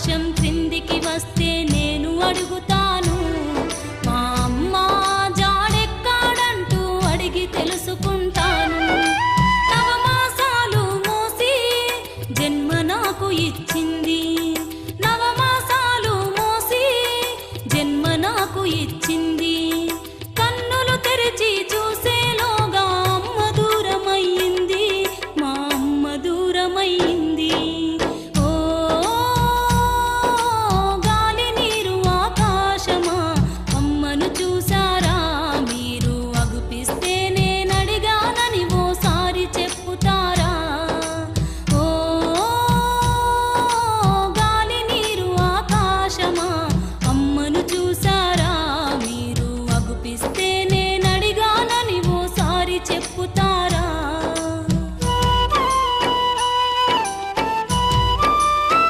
ఆకాశం క్రిందికి వస్తే నేను అడుగుతాను. మా అమ్మ జాడెక్కాడంటూ అడిగి తెలుసుకుంటాను. నవమాసాలు మోసి జన్మ నాకు ఇచ్చింది. నవమాసాలు మోసి జన్మ నాకు ఇచ్చింది.